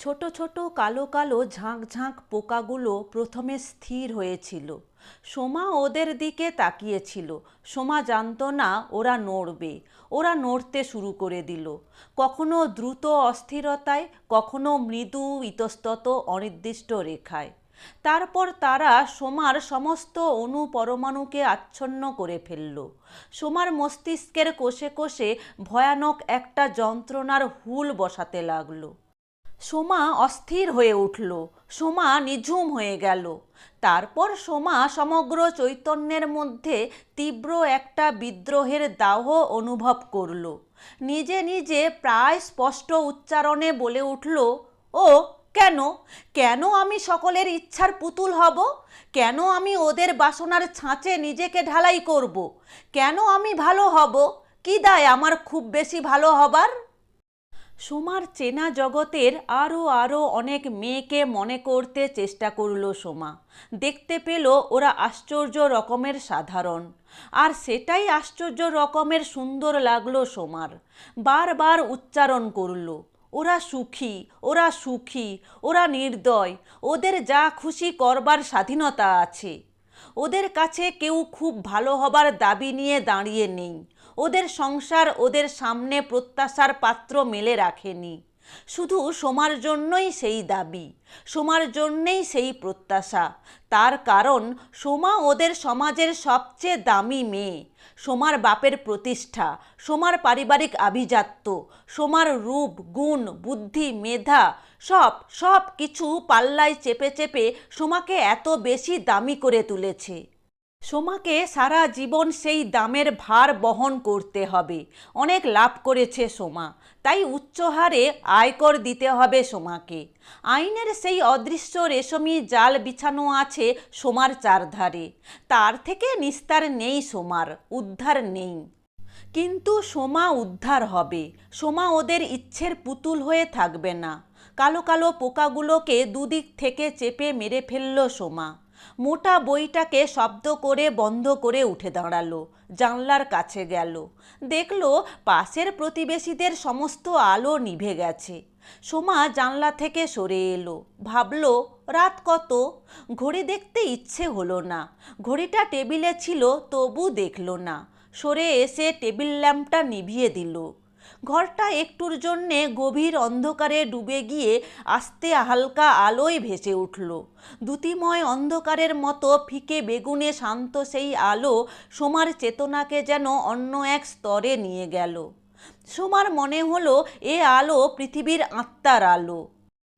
ছোট ছোট কালো কালো ঝাঁক ঝাঁক পোকাগুলো প্রথমে স্থির হয়েছিল। সোমা ওদের দিকে তাকিয়েছিল। সোমা জানতো না ওরা নড়বে। ওরা নড়তে শুরু করে দিল। কখনো দ্রুত অস্থিরতায়, কখনো মৃদু ইতস্তত অনির্দিষ্ট রেখায়। তারপর তারা সোমার সমস্ত অণু পরমাণুকে আচ্ছন্ন করে ফেলল। সোমার মস্তিষ্কের কোষে কোষে ভয়ানক একটা যন্ত্রণার হুল বসাতে লাগল। সোমা অস্থির হয়ে উঠল। সোমা নিঝুম হয়ে গেল। তারপর সোমা সমগ্র চৈতন্যের মধ্যে তীব্র একটা বিদ্রোহের দাহ অনুভব করল। নিজে নিজে প্রায় স্পষ্ট উচ্চারণে বলে উঠল, ও, কেন? কেন আমি সকলের ইচ্ছার পুতুল হব? কেন আমি ওদের বাসনার ছাঁচে নিজেকে ঢালাই করব? কেন আমি ভালো হব? কি দায় আমার খুব বেশি ভালো হবার? সোমার চেনা জগতের আরও আরও অনেক মেয়েকে মনে করতে চেষ্টা করল সোমা। দেখতে পেল ওরা আশ্চর্য রকমের সাধারণ। আর সেটাই আশ্চর্য রকমের সুন্দর লাগল সোমার। বারবার উচ্চারণ করল, ওরা সুখী ওরা সুখী, ওরা নির্দয়, ওদের যা খুশি করবার স্বাধীনতা আছে। ওদের কাছে কেউ খুব ভালো হবার দাবি নিয়ে দাঁড়িয়ে নেই। ওদের সংসার, ওদের সামনে প্রত্যাশার পাত্র মেলে রাখেনি। শুধু সোমার জন্যই সেই দাবি, সোমার জন্যেই সেই প্রত্যাশা। তার কারণ, সোমা ওদের সমাজের সবচেয়ে দামি মেয়ে। সোমার বাপের প্রতিষ্ঠা, সোমার পারিবারিক আভিজাত্য, সোমার রূপ, গুণ, বুদ্ধি, মেধা, সব সব কিছু পাল্লায় চেপে চেপে সোমাকে এত বেশি দামি করে তুলেছে। সোমাকে সারা জীবন সেই দামের ভার বহন করতে হবে। অনেক লাভ করেছে সোমা। তাই উচ্চ হারে আয়কর দিতে হবে সোমাকে। আইনের সেই অদৃশ্য রেশমি জাল বিছানো আছে সোমার চারধারে। তার থেকে নিস্তার নেই সোমার, উদ্ধার নেই। কিন্তু সোমা উদ্ধার হবে। সোমা ওদের ইচ্ছের পুতুল হয়ে থাকবে না। কালো কালো পোকাগুলোকে দুদিক থেকে চেপে মেরে ফেলল সোমা। মোটা বইটাকে শব্দ করে বন্ধ করে উঠে দাঁড়াল, জানলার কাছে গেল। দেখল পাশের প্রতিবেশীদের সমস্ত আলো নিভে গেছে। সোমা জানলা থেকে সরে এলো, ভাবলো, রাত কত? ঘড়ি দেখতে ইচ্ছে হলো না। ঘড়িটা টেবিলে ছিল, তবু দেখল না। সরে এসে টেবিল ল্যাম্পটা নিভিয়ে দিল। ঘরটা একটুর জন্যে গভীর অন্ধকারে ডুবে গিয়ে আস্তে হালকা আলোয় ভেসে উঠল। দ্যুতিময় অন্ধকারের মতো ফিকে বেগুনে শান্ত সেই আলো সোমার চেতনাকে যেন অন্য এক স্তরে নিয়ে গেল। সোমার মনে হলো এ আলো পৃথিবীর আত্মার আলো।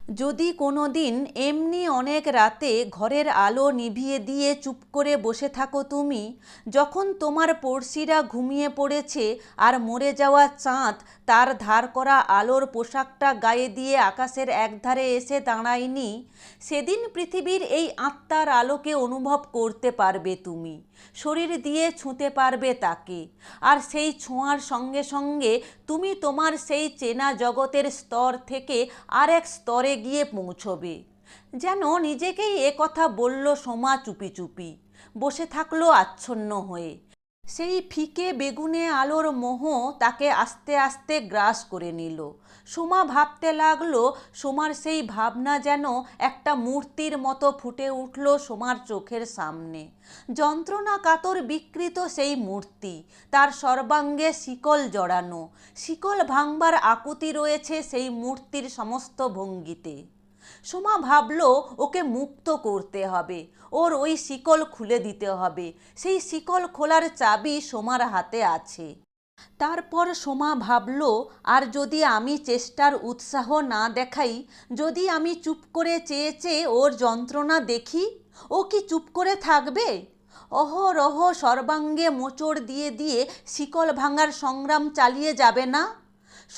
যদি কোনো দিন এমনি অনেক রাতে ঘরের আলো নিভিয়ে দিয়ে চুপ করে বসে থাকো তুমি, যখন তোমার পড়শিরা ঘুমিয়ে পড়েছে আর মরে যাওয়া চাঁদ তার ধার করা আলোর পোশাকটা গায়ে দিয়ে আকাশের একধারে এসে দাঁড়ায়নি, সেদিন পৃথিবীর এই আত্মার আলোকে অনুভব করতে পারবে তুমি। শরীর দিয়ে ছুঁতে পারবে তাকে। আর সেই ছোঁয়ার সঙ্গে সঙ্গে তুমি তোমার সেই চেনা জগতের স্তর থেকে আরেক স্তরে গিয়ে পৌঁছবে। যেন নিজেকেই কথা বলল সোমা চুপি চুপি। বসে থাকল আচ্ছন্ন হয়ে। সেই ফিকে বেগুনে আলোর মোহ তাকে আস্তে আস্তে গ্রাস করে নিল। সোমা ভাবতে লাগল, সোমার সেই ভাবনা যেন একটা মূর্তির মতো ফুটে উঠল সোমার চোখের সামনে। যন্ত্রণা কাতর বিকৃত সেই মূর্তি, তার সর্বাঙ্গে শিকল জড়ানো। শিকল ভাঙবার আকুতি রয়েছে সেই মূর্তির সমস্ত ভঙ্গিতে। সোমা ভাবলো ওকে মুক্ত করতে হবে। ওর ওই শিকল খুলে দিতে হবে। সেই শিকল খোলার চাবি সোমার হাতে আছে। তারপর সোমা ভাবল, আর যদি আমি চেষ্টার উৎসাহ না দেখাই, যদি আমি চুপ করে চেয়ে চেয়ে ওর যন্ত্রণা দেখি, ও কি চুপ করে থাকবে? অহরহ সর্বাঙ্গে মোচড় দিয়ে দিয়ে শিকল ভাঙার সংগ্রাম চালিয়ে যাবে না?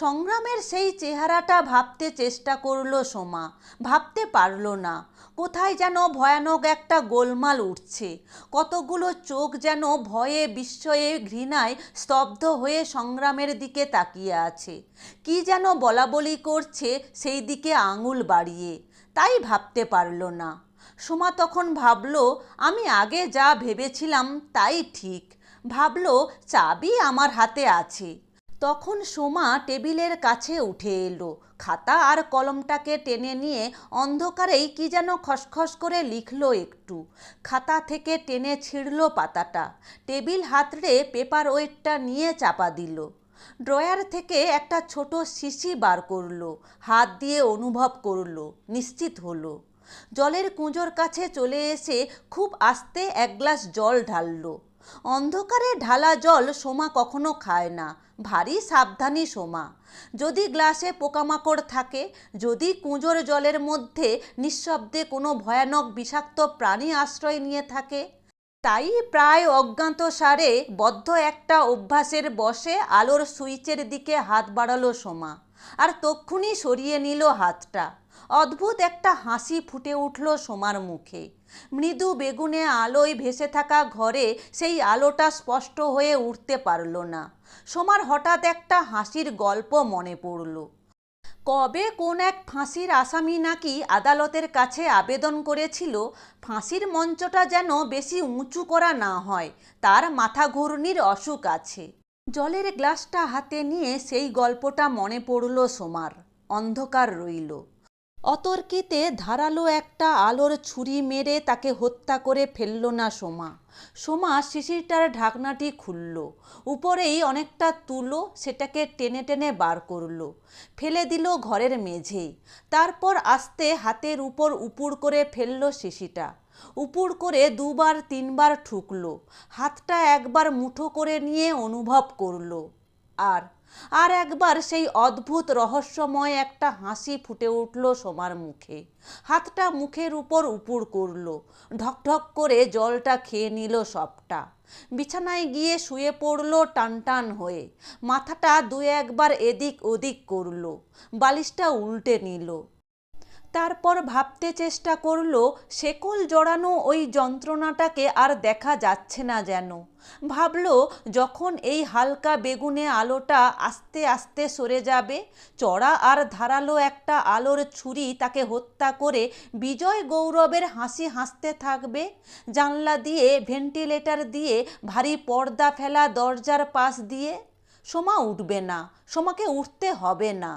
সংগ্রামের সেই চেহারাটা ভাবতে চেষ্টা করল সোমা। ভাবতে পারল না। কোথায় যেন ভয়ানক একটা গোলমাল উঠছে। কতগুলো চোখ যেন ভয়ে বিস্ময়ে ঘৃণায় স্তব্ধ হয়ে সংগ্রামের দিকে তাকিয়ে আছে। কি যেন বলা বলি করছে সেই দিকে আঙুল বাড়িয়ে। তাই ভাবতে পারল না। সোমা তখন ভাবল, আমি আগে যা ভেবেছিলাম তাই ঠিক। ভাবল, চাবি আমার হাতে আছে। তখন সোমা টেবিলের কাছে উঠে এলো। খাতা আর কলমটাকে টেনে নিয়ে অন্ধকারেই কি যেন খসখস করে লিখল একটু। খাতা থেকে টেনে ছিঁড়ল পাতাটা। টেবিল হাতড়ে পেপার ওয়েটটা নিয়ে চাপা দিল। ড্রয়ার থেকে একটা ছোট শিশি বার করল। হাত দিয়ে অনুভব করল। নিশ্চিত হলো। জলের কুঁজোর কাছে চলে এসে খুব আস্তে এক গ্লাস জল ঢাললো। অন্ধকারে ঢালা জল সোমা কখনো খায় না, ভারী সাবধানী সোমা। যদি গ্লাসে পোকামাকড় থাকে, যদি কুঁজোর জলের মধ্যে নিঃশব্দে কোনো ভয়ানক বিষাক্ত প্রাণী আশ্রয় নিয়ে থাকে, তাই প্রায় অজ্ঞাত সারে বদ্ধ একটা অভ্যাসের বসে আলোর সুইচের দিকে হাত বাড়ালো সোমা আর তক্ষুনি সরিয়ে নিল হাতটা। অদ্ভুত একটা হাসি ফুটে উঠল সোমার মুখে। মৃদু বেগুনে আলোয় ভেসে থাকা ঘরে সেই আলোটা স্পষ্ট হয়ে উঠতে পারল না। সোমার হঠাৎ একটা হাসির গল্প মনে পড়ল। কবে কোন এক ফাঁসির আসামি নাকি আদালতের কাছে আবেদন করেছিল, ফাঁসির মঞ্চটা যেন বেশি উঁচু করা না হয়, তার মাথা ঘূর্ণির অসুখ আছে। জলের গ্লাসটা হাতে নিয়ে সেই গল্পটা মনে পড়ল সোমার। অন্ধকার রইল। অতর্কিতে ধারালো একটা আলোর ছুরি মেরে তাকে হত্যা করে ফেলল না সোমা। সোমা শিশিরটার ঢাকনাটি খুলল। উপরেই অনেকটা তুলো সেটাকে টেনে টেনে বার করল। ফেলে দিল ঘরের মেঝেই তারপর আস্তে হাতের উপর উপুর করে ফেলল শিশিটা উপুর করে দুবার, তিনবার ঠুকলো। হাতটা একবার মুঠো করে নিয়ে অনুভব করল। আর আর একবার সেই অদ্ভুত রহস্যময় একটা হাসি ফুটে উঠল সোমার মুখে। হাতটা মুখের উপর উপুর করল ঢকঢক করে জলটা খেয়ে নিল সবটা। বিছানায় গিয়ে শুয়ে পড়ল টানটান হয়ে, মাথাটা দু একবার এদিক ওদিক করল, বালিশটা উল্টে নিল। তারপর ভাবতে চেষ্টা করল, শেকল জড়ানো ওই যন্ত্রণাটাকে আর দেখা যাচ্ছে না যেন। ভাবলো, যখন এই হালকা বেগুনে আলোটা আস্তে আস্তে সরে যাবে, চড়া আর ধারালো একটা আলোর ছুরি তাকে হত্যা করে বিজয় গৌরবের হাসি হাসতে থাকবে। জানলা দিয়ে, ভেন্টিলেটর দিয়ে, ভারী পর্দা ফেলা দরজার পাশ দিয়ে। সোমা উঠবে না, সোমাকে উঠতে হবে না।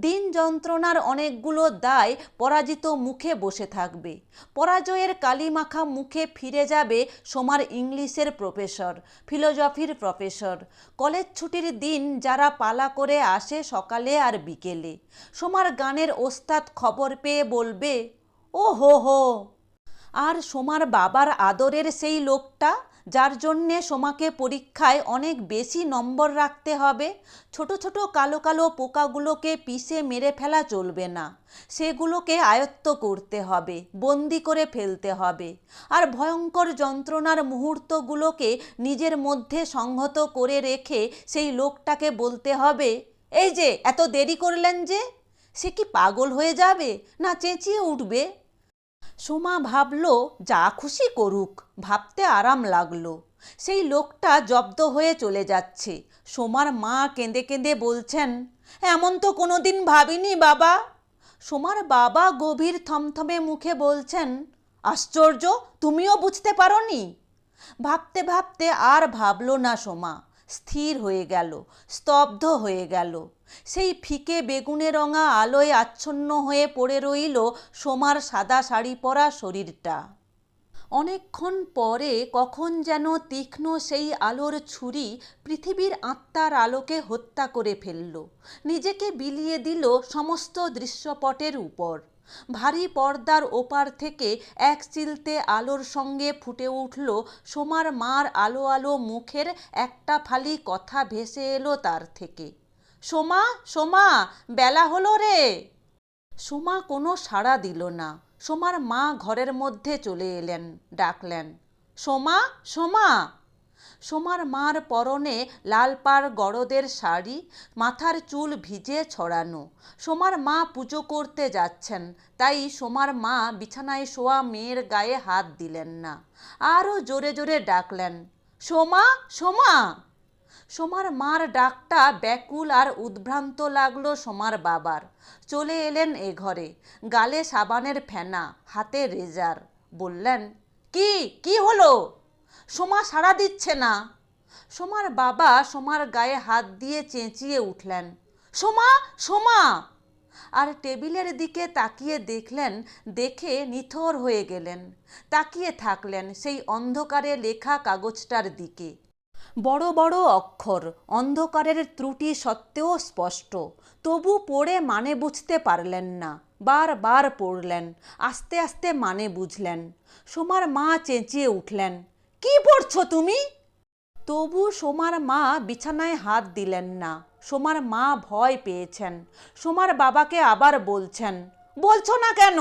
দিন যন্ত্রণার অনেকগুলো দায় পরাজিত মুখে বসে থাকবে। পরাজয়ের কালিমাখা মুখে ফিরে যাবে সোমার ইংলিশের প্রফেসর, ফিলোজফির প্রফেসর। কলেজ ছুটির দিন যারা পালা করে আসে সকালে আর বিকেলে। সোমার গানের ওস্তাদ খবর পেয়ে বলবে ও হো হো! আর সোমার বাবার আদরের সেই লোকটা যার জন্যে সোমাকে পরীক্ষায় অনেক বেশি নম্বর রাখতে হবে। ছোট ছোট কালো কালো পোকাগুলোকে পিষে মেরে ফেলা চলবে না। সেগুলোকে আয়ত্ত করতে হবে, বন্দি করে ফেলতে হবে। আর ভয়ঙ্কর যন্ত্রণার মুহূর্তগুলোকে নিজের মধ্যে সংহত করে রেখে সেই লোকটাকে বলতে হবে, এই যে, এত দেরি করলেন যে? সে কি পাগল হয়ে যাবে? না চেঁচিয়ে উঠবে? সোমা ভাবল, যা খুশি করুক। ভাবতে আরাম লাগল। সেই লোকটা জব্দ হয়ে চলে যাচ্ছে। সোমার মা কেঁদে কেঁদে বলছেন, এমন তো কোনোদিন ভাবিনি বাবা। সোমার বাবা গভীর থমথমে মুখে বলছেন, আশ্চর্য, তুমিও বুঝতে পারোনি? ভাবতে ভাবতে আর ভাবলো না সোমা। স্থির হয়ে গেল, স্তব্ধ হয়ে গেল। সেই ফিকে বেগুনে রঙা আলোয় আচ্ছন্ন হয়ে পড়ে রইল সোমার সাদা শাড়ি পরা শরীরটা। অনেকক্ষণ পরে কখন যেন তীক্ষ্ণ সেই আলোর ছুরি পৃথিবীর আত্মার আলোকে হত্যা করে ফেলল। নিজেকে বিলিয়ে দিল সমস্ত দৃশ্যপটের উপর। ভারী পর্দার ওপার থেকে এক চিলতে আলোর সঙ্গে ফুটে উঠল সোমার মার আলো আলো মুখের একটা ফালি কথা ভেসে এলো তার থেকে। সোমা সোমা, বেলা হলো রে। সোমা কোনো সাড়া দিল না। সোমার মা ঘরের মধ্যে চলে এলেন, ডাকলেন, সোমা সোমা! সোমার মার পরনে লাল পাড় গড়দের শাড়ি, মাথার চুল ভিজে ছড়ানো। সোমার মা পুজো করতে যাচ্ছেন, তাই সোমার মা বিছানায় শোয়া মেয়ের গায়ে হাত দিলেন না। আরও জোরে জোরে ডাকলেন, সোমা সোমা! সোমার মার ডাকটা ব্যাকুল আর উদ্ভ্রান্ত লাগল সোমার বাবার। চলে এলেন এ ঘরে, গালে সাবানের ফেনা, হাতে রেজার। বললেন, কি কি হলো? সোমা সাড়া দিচ্ছে না? সোমার বাবা সোমার গায়ে হাত দিয়ে চেঁচিয়ে উঠলেন, সোমা সোমা! আর টেবিলের দিকে তাকিয়ে দেখলেন, দেখে নিথর হয়ে গেলেন। তাকিয়ে থাকলেন সেই অন্ধকারে লেখা কাগজটার দিকে। বড় বড় অক্ষর, অন্ধকারের ত্রুটি সত্ত্বেও স্পষ্ট। তবু পড়ে মানে বুঝতে পারলেন না বারবার পড়লেন, আস্তে আস্তে মানে বুঝলেন। সোমার মা চেঁচিয়ে উঠলেন, কি পড়ছো তুমি? তবু সোমার মা বিছানায় হাত দিলেন না। সোমার মা ভয় পেয়েছেন। সোমার বাবাকে আবার বলছেন, বলছো না কেন?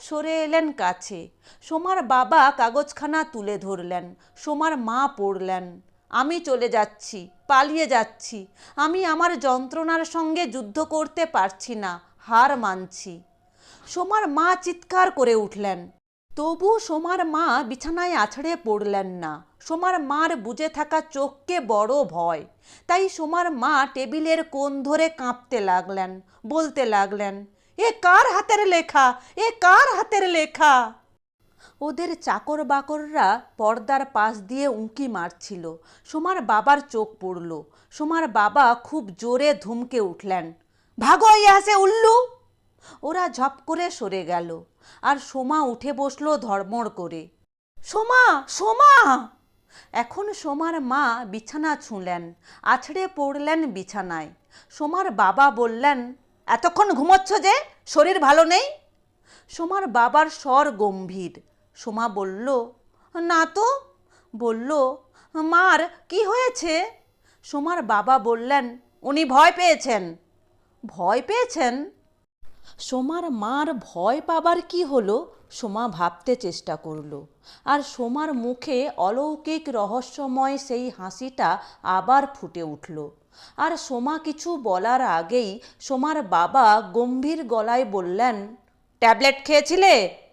সরে এলেন কাছে। সোমার বাবা কাগজখানা তুলে ধরলেন। সোমার মা পড়লেন। আমি চলে যাচ্ছি, পালিয়ে যাচ্ছি। আমি আমার যন্ত্রণার সঙ্গে যুদ্ধ করতে পারছি না, হার মানছি। সোমার মা চিৎকার করে উঠলেন। তবু সোমার মা বিছানায় আছড়ে পড়লেন না। সোমার মার বুঝে থাকা চোখকে বড় ভয়। তাই সোমার মা টেবিলের কোণ ধরে কাঁপতে লাগলেন, বলতে লাগলেন, এ কার হাতের লেখা? এ কার হাতের লেখা? ওদের চাকর বাকররা পর্দার পাশ দিয়ে উঁকি মারছিল। সোমার বাবার চোখ পড়ল। সোমার বাবা খুব জোরে ধুমকে উঠলেন, ভাগো ইয়াসে উল্লু! ওরা ঝপ করে সরে গেল আর সোমা উঠে বসল ধর্মড় করে। সোমা সোমা! এখন সোমার মা বিছানা ছুঁলেন, আছড়ে পড়লেন বিছানায়। সোমার বাবা বললেন, এতক্ষণ ঘুমোচ্ছ যে, শরীর ভালো নেই? সোমার বাবার স্বর গম্ভীর সোমা বলল, না তো। বলল, মার, কি হয়েছে? সোমার বাবা বললেন, উনি ভয় পেয়েছেন। ভয় পেয়েছেন? সোমার মার ভয় পাবার কি হলো, সোমা ভাবতে চেষ্টা করল। আর সোমার মুখে অলৌকিক রহস্যময় সেই হাসিটা আবার ফুটে উঠল। আর সোমা কিছু বলার আগেই সোমার বাবা গম্ভীর গলায় বললেন, ট্যাবলেট খেয়েছিলে?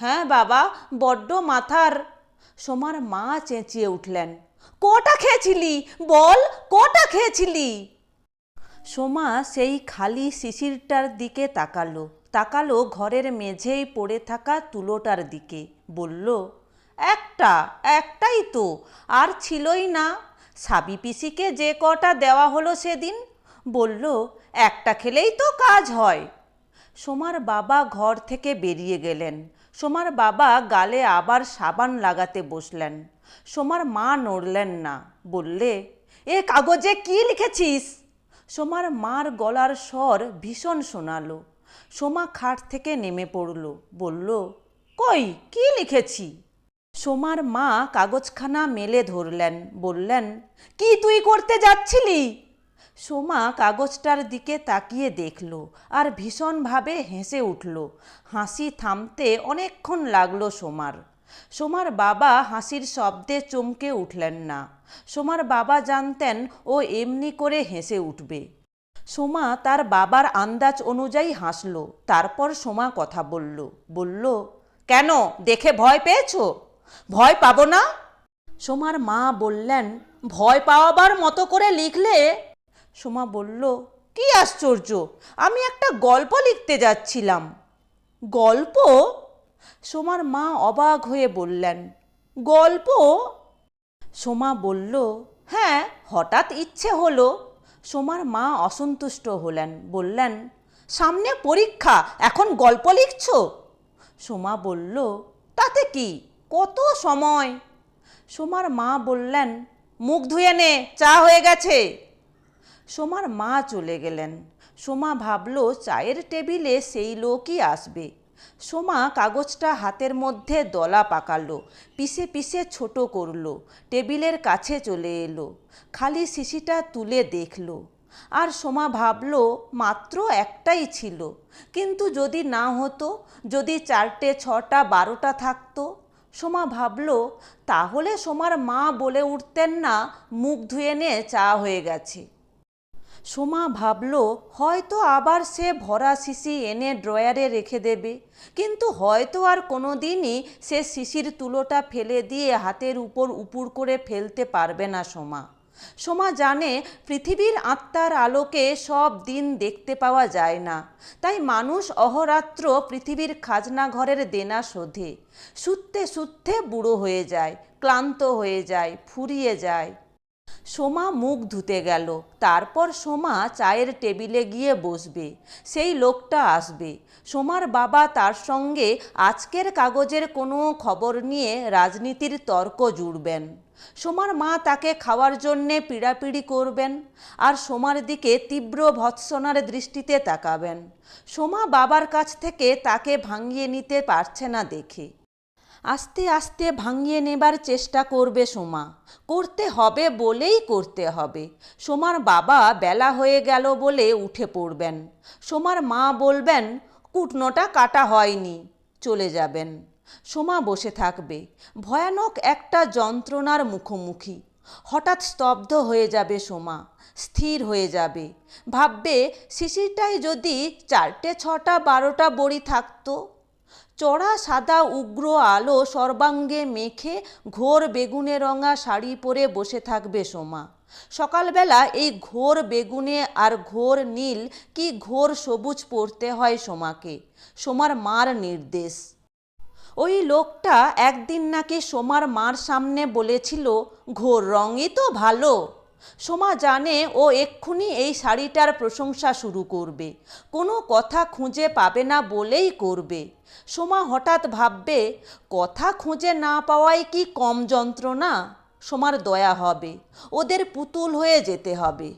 হ্যাঁ বাবা, বড্ড মাথার। সোমার মা চেঁচিয়ে উঠলেন, কটা খেয়েছিলি? বল, কটা খেয়েছিলি? সোমা সেই খালি শিশিরটার দিকে তাকালো তাকালো ঘরের মেঝেই পড়ে থাকা তুলোটার দিকে। বলল, একটা, একটাই তো, আর ছিলই না। সাবি পিসিকে যে কটা দেওয়া হলো সেদিন? বলল, একটা খেলেই তো কাজ হয়। সোমার বাবা ঘর থেকে বেরিয়ে গেলেন। সোমার বাবা গালে আবার সাবান লাগাতে বসলেন। সোমার মা নড়লেন না, বললে, এ কাগজে কি লিখেছিস? সোমার মার গলার স্বর ভীষণ শোনালো। সোমা খাট থেকে নেমে পড়ল, বলল, কই, কি লিখেছি? সোমার মা কাগজখানা মেলে ধরলেন, বললেন, কি তুই করতে যাচ্ছিলি? সোমা কাগজটার দিকে তাকিয়ে দেখল আর ভীষণভাবে হেসে উঠল। হাসি থামতে অনেকক্ষণ লাগল সোমার। সোমার বাবা হাসির শব্দে চমকে উঠলেন না। সোমার বাবা জানতেন ও এমনি করে হেসে উঠবে। সোমা তার বাবার আন্দাজ অনুযায়ী হাসল। তারপর সোমা কথা বলল বলল, কেন? দেখে ভয় পেয়েছ? ভয় পাবো না? সোমার মা বললেন, ভয় পাওয়াবার মতো করে লিখলে সোমা বলল, কি আশ্চর্য! আমি একটা গল্প লিখতে যাচ্ছিলাম। গল্প? সোমার মা অবাক হয়ে বললেন, গল্প? সোমা বলল হ্যাঁ হঠাৎ ইচ্ছে হলো। সোমার মা অসন্তুষ্ট হলেন, বললেন, সামনে পরীক্ষা, এখন গল্প লিখছ? সোমা বলল, তাতে কি? কত সময়? সোমার মা বললেন, মুখ ধুয়ে নে, চা হয়ে গেছে। সোমার মা চলে গেলেন। সোমা ভাবল, চায়ের টেবিলে সেই লোকই আসবে। সোমা কাগজটা হাতের মধ্যে দলা পাকালো পিষে পিষে ছোট করল, টেবিলের কাছে চলে এলো, খালি শিশিটা তুলে দেখল। আর সোমা ভাবল, মাত্র একটাই ছিল, কিন্তু যদি না হতো, যদি চারটে, ছটা, বারোটা থাকতো? সোমা ভাবল, তাহলে সোমার মা বলে উঠতেন না, মুখ ধুয়ে নিয়ে চা হয়ে গেছে। সোমা ভাবল, হয়তো আবার সে ভরা শিশি এনে ড্রয়ারে রেখে দেবে। কিন্তু হয়তো আর কোনো দিনই সে শিশির তুলোটা ফেলে দিয়ে হাতের উপর উপুর করে ফেলতে পারবে না সোমা। সোমা জানে পৃথিবীর আত্মার আলোকে সব দিন দেখতে পাওয়া যায় না। তাই মানুষ অহরাত্র পৃথিবীর খাজনা ঘরের দেনা শোধে। সুত্তে সুত্তে বুড়ো হয়ে যায়, ক্লান্ত হয়ে যায়, ফুরিয়ে যায়। সোমা মুখ ধুতে গেল। তারপর সোমা চায়ের টেবিলে গিয়ে বসবে। সেই লোকটা আসবে। সোমার বাবা তার সঙ্গে আজকের কাগজের কোনো খবর নিয়ে রাজনীতির তর্ক জুড়বেন। সোমার মা তাকে খাওয়ার জন্যে পিড়াপিড়ি করবেন আর সোমার দিকে তীব্র ভৎসনার দৃষ্টিতে তাকাবেন। সোমা বাবার কাছ থেকে তাকে ভাঙিয়ে নিতে পারছে না দেখে। আস্তে আস্তে ভাঙিয়ে নেবার চেষ্টা করবে সোমা। করতে হবে বলেই করতে হবে। সোমার বাবা বেলা হয়ে গেল বলে উঠে পড়বেন। সোমার মা বলবেন, কুটনোটা কাটা হয়নি, চলে যাবেন। সোমা বসে থাকবে। ভয়ানক একটা যন্ত্রণার মুখোমুখি। হঠাৎ স্তব্ধ হয়ে যাবে সোমা, স্থির হয়ে যাবে। ভাববে শিশিরটায় যদি চারটে, ছটা, বারোটা বড়ি থাকতো চড়া সাদা উগ্র আলো সর্বাঙ্গে মেখে ঘোর বেগুনে রঙা শাড়ি পরে বসে থাকবে সোমা। সকালবেলা এই ঘোর বেগুনে আর ঘোর নীল কি ঘোর সবুজ পরতে হয় সোমাকে? সোমার মার নির্দেশ। ওই লোকটা একদিন নাকি সোমার মার সামনে বলেছিল, ঘোর রঙই তো ভালো। সোমা জানে ও এক্ষুনি এই শাড়িটার প্রশংসা শুরু করবে। কোনো কথা খুঁজে পাবে না বলেই করবে। সোমা হঠাৎ ভাববে, কথা খুঁজে না পাওয়াই কি কম যন্ত্রণা? সোমার দয়া হবে। ওদের পুতুল হয়ে যেতে হবে।